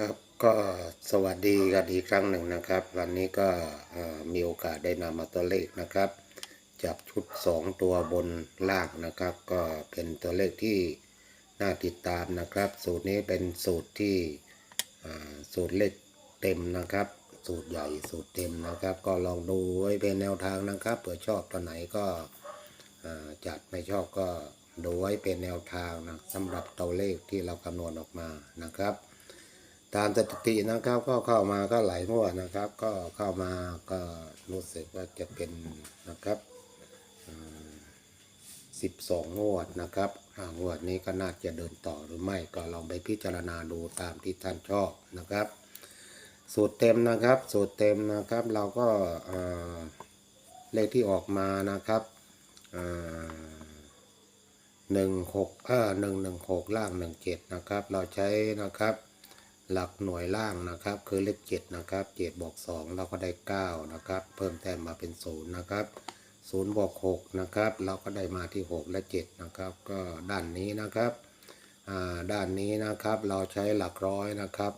ครับก็สวัสดีกันอีกครั้งหนึ่งนะครับ วันนี้ก็มีโอกาสได้นำมาตัวเลขนะครับจับชุด 2 ตัวบนล่างนะครับ ก็เป็นตัวเลขที่น่าติดตามนะครับ สูตรนี้เป็นสูตรที่สูตรเลขเต็มนะครับ สูตรใหญ่สูตรเต็มนะครับ ก็ลองดูไว้เป็นแนวทางนะครับเผื่อชอบตัวไหนก็จัดไม่ชอบก็ดูไว้เป็นแนวทางนะสำหรับตัวเลขที่เราคำนวณออกมานะครับ ตามสถิตินะครับ ก็เข้ามาก็หลายงวดนะครับ ก็เข้ามาก็รู้สึกว่าจะเป็นนะครับสิบสองงวดนะครับอ่างวดนี้ก็น่าจะเดินต่อหรือไม่ก็ลองไปพิจารณาดูตามที่ท่านชอบนะครับ สูตรเต็มนะครับ สูตรเต็มนะครับ เราก็เอ่อเลขที่ออกมานะครับหนึ่งหกเออหนึ่งหนึ่งหกล่างหนึ่งเจ็ดนะครับ เราใช้นะครับ หลักหน่วยล่างนะครับ คือเลขเจ็ดนะครับเจ็ดบวกสองเราก็ได้เก้านะครับ เพิ่มแต้มมาเป็นศูนย์นะครับศูนย์บวกหกนะครับ เราก็ได้มาที่หกและเจ็ดนะครับ ก็ด้านนี้นะครับอ่าด้านนี้นะครับเราใช้หลักร้อยนะครับ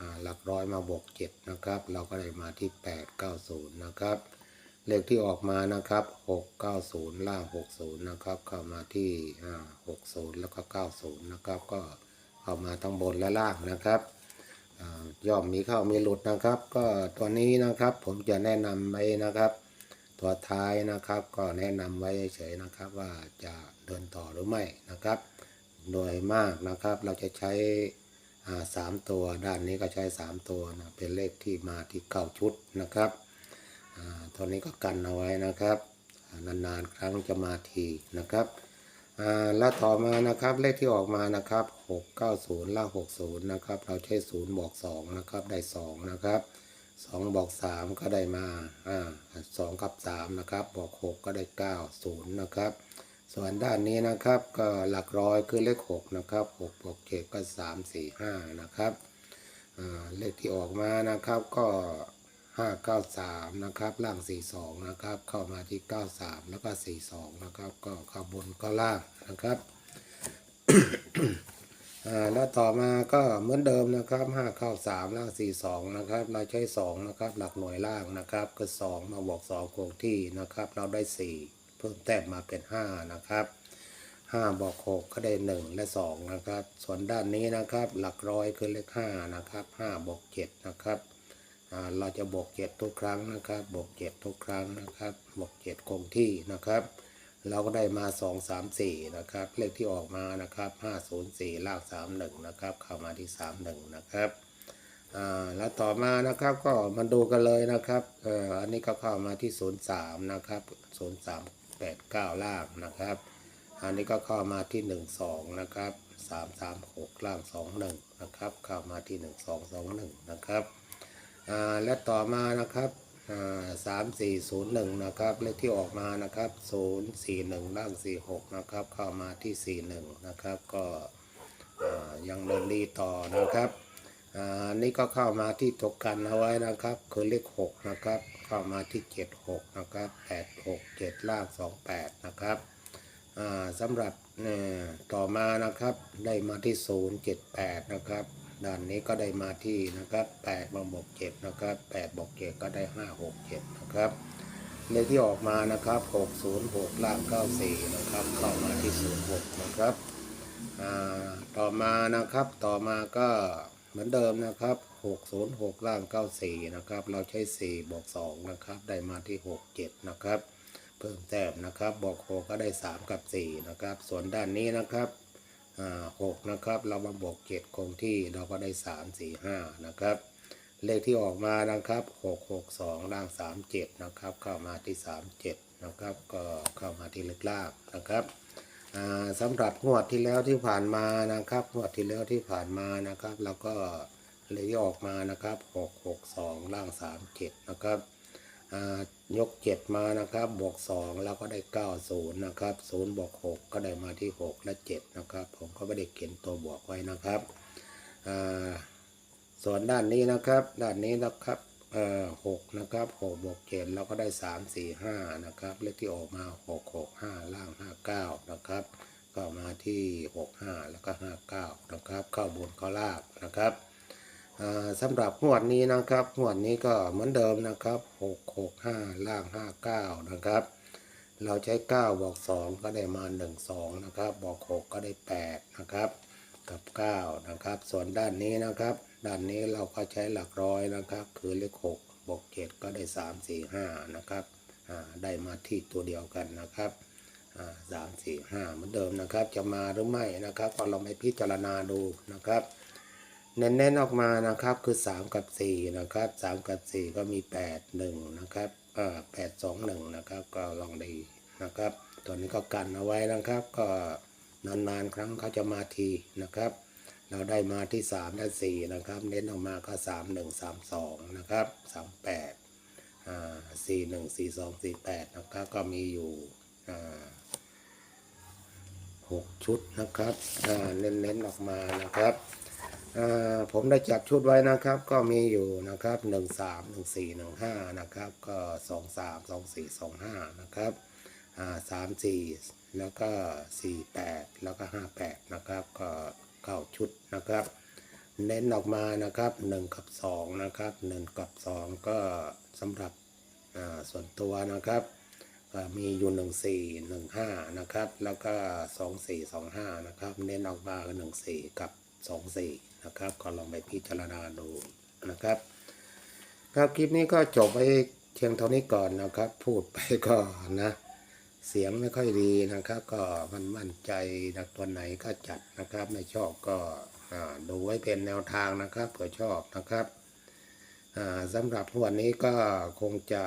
อ่าหลักร้อยมาบวกเจ็ดนะครับ เราก็ได้มาที่แปดเก้าศูนย์นะครับเลขที่ออกมานะครับหกเก้าศูนย์ล่างหกศูนย์นะครับ เข้ามาที่อ่าหกศูนย์แล้วก็เก้าศูนย์นะครับ ก็เข้ามาทั้งบนและล่างนะครับ ย่อมมีเข้ามีหลุดนะครับ ก็ตัวนี้นะครับผมจะแนะนำไว้นะครับ ตัวท้ายนะครับก็แนะนำไว้เฉยนะครับ ว่าจะเดินต่อหรือไม่นะครับ โดยมากนะครับเราจะใช้สามตัวด้านนี้ก็ใช้สามตัวนะเป็นเลขที่มาที่เก้าชุดนะครับตัวนี้ก็กันเอาไว้นะครับ นานๆครั้งจะมาทีนะครับ อ่าแล้วต่อมานะครับเลขที่ออกมานะครับ 690ล่าง60นะครับเราใช้0บวก2นะครับได้2นะครับ2บวก3ก็ได้มาอ่า2กับ3นะครับบวก6ก็ได้ 9 0นะครับส่วนด้านนี้นะครับก็หลักร้อยคือเลข6นะครับ6บวก7ก็ 3 4 5นะครับเลขที่ออกมานะครับก็ 593 นะครับ ล่าง 42 นะครับ เข้ามาที่ 93 แล้วก็ 42 นะครับ ก็ข้าบนก็ล่างนะครับแล้วต่อมาก็เหมือนเดิมนะครับ 5 เข้า 3 ล่าง 42 นะครับ เราใช้ 2 นะครับ หลักหน่วยล่างนะครับ ก็ 2 มาบวก2คงที่นะครับ เราได้ 4 เพิ่มแต้มมาเป็น 5 นะครับ 5บวก6ก็ได้ 1 และ 2 นะครับ ส่วนด้านนี้นะครับ หลักร้อยคือเลข 5 นะครับ5บวก7นะครับ เราจะบวกเจ็ดทุกครั้งนะครับบวกเจ็ดทุกครั้งนะครับบวกเจ็ดคงที่นะครับ เราก็ได้มาสองสามสี่นะครับ เลขที่ออกมานะครับห้าศูนย์สี่ลากสามหนึ่งนะครับ เข้ามาที่สามหนึ่งนะครับแล้วต่อมานะครับก็มาดูกันเลยนะครับอ,อันนี้ก็เข้ามาที่ศูนย์สามนะครับศูนย์สามแปดเก้าล่างนะครับ อันนี้ก็เข้ามาที่หนึ่งสองนะครับสามสามหกล่างสองหนึ่งนะครับ เข้ามาที่หนึ่งสองสองหนึ่งนะครับ และต่อมานะครับสามสี่ศูนย์หนึ่งนะครับเลขที่ออกมานะครับศูนย์สี่หนึ่งล่างสี่หกนะครับเข้ามาที่สี่หนึ่งนะครับก็ยังเดินดีต่อนะครับอ่านี่ก็เข้ามาที่ตกกันเอาไว้นะครับ คือเลขหกนะครับเข้ามาที่เจ็ดหกนะครับแปดหกเจ็ดล่างสองแปดนะครับอ่าสำหรับเนี่ยต่อมานะครับได้มาที่078นะครับ ด้านนี้ก็ได้มาที่นะครับ8มาบวก7นะครับ8บวก7ก็ได้ 5 6 7 นะครับเลขที่ออกมานะครับ 606 ล่าง 94 นะครับ เข้ามาที่ 06 นะครับ ต่อมานะครับ ต่อมาก็เหมือนเดิมนะครับ 606 ล่าง 94 นะครับ เราใช้ 4 บวก 2 นะครับ ได้มาที่ 67 นะครับ เพิ่มแต้มนะครับบอกหกก็ได้ 3 กับ 4 นะครับ ส่วนด้านนี้นะครับ หกนะครับ เรามาบวก7คงที่เราก็ได้3 4 5นะครับ เลขที่ออกมานะครับ6 6 2ล่าง3 7นะครับ เข้ามาที่3 7นะครับ ก็เข้ามาที่ลึกล่างนะครับสำหรับงวดที่แล้วที่ผ่านมานะครับงวดที่แล้วที่ผ่านมานะครับ แล้วก็เลขที่ออกมานะครับ6 6 2ล่าง3 7นะครับ ยกเจ็ดมานะครับ บวกสองแล้วก็ได้เก้าศูนย์นะครับศูนย์บวกหกก็ได้มาที่หกและเจ็ดนะครับ ผมก็ไม่ได้เขียนตัวบวกไว้นะครับส่วนด้านนี้นะครับ ด้านนี้นะครับหกนะครับหกบวกเจ็ดเราก็ได้สามสี่ห้านะครับ เลขที่ออกมาหกหกห้าล่างห้าเก้านะครับ ก็มาที่หกห้าแล้วก็ห้าเก้านะครับ เข้าบนเข้าล่างนะครับ สำหรับงวดนี้นะครับงวดนี้ก็เหมือนเดิมนะครับหกหกห้าล่างห้าเก้านะครับ เราใช้เก้าบอกสองก็ได้มาหนึ่งสองนะครับ บอกหกก็ได้แปดนะครับ กับเก้านะครับ ส่วนด้านนี้นะครับ ด้านนี้เราก็ใช้หลักร้อยนะครับ คือเลขหกบวกเจ็ดก็ได้สามสี่ห้านะครับได้มาที่ตัวเดียวกันนะครับสามสี่ห้าเหมือนเดิมนะครับ จะมาหรือไม่นะครับ ก็ลองไปพิจารณาดูนะครับ เน้นๆออกมานะครับคือ 3 กับ 4 นะครับ 3 กับ 4 ก็มี 8 1 นะครับเอ่อ8 2 1 นะครับ ก็ลองดีนะครับ ตัวนี้ก็กันเอาไว้นะครับ ก็นานๆ ครั้งเขาจะมาทีนะครับ เราได้มาที่3และ4นะครับ เน้นออกมาก็ 3 1 3 2 นะครับ 3 8อ่า4 1 4 2 4 8 นะครับ ก็มีอยู่อ่าหกชุดนะครับอ่าเน้นๆออกมานะครับ ผมได้จัดชุดไว้นะครับ ก็มีอยู่นะครับหนึ่งสามหนึ่งสี่หนึ่งห้านะครับ ก็สองสามสองสี่สองห้านะครับอ่าสามสี่แล้วก็สี่แปดแล้วก็ห้าแปดนะครับ ก็เข้าชุดนะครับ เน้นออกมานะครับหนึ่งกับสองนะครับหนึ่งกับสองก็สำหรับอ่าส่วนตัวนะครับก็มีอยู่หนึ่งสี่หนึ่งห้านะครับ แล้วก็สองสี่สองห้านะครับ เน้นออกมาหนึ่งสี่กับสองสี่ นะครับก็ลองไปพิจารณาดูนะครับ ครับคลิปนี้ก็จบไปเพียงเท่านี้ก่อนนะครับ พูดไปก็นะ เสียงไม่ค่อยดีนะครับ ก็มันมั่นใจนะตัวไหนก็จัดนะครับ ไม่ชอบก็ดูไว้เป็นแนวทางนะครับเผื่อชอบนะครับสำหรับวันนี้ก็คงจะ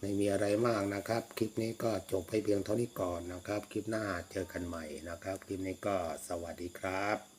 ไม่มีอะไรมากนะครับ คลิปนี้ก็จบไปเพียงเท่านี้ก่อนนะครับ คลิปหน้าเจอกันใหม่นะครับ คลิปนี้ก็สวัสดีครับ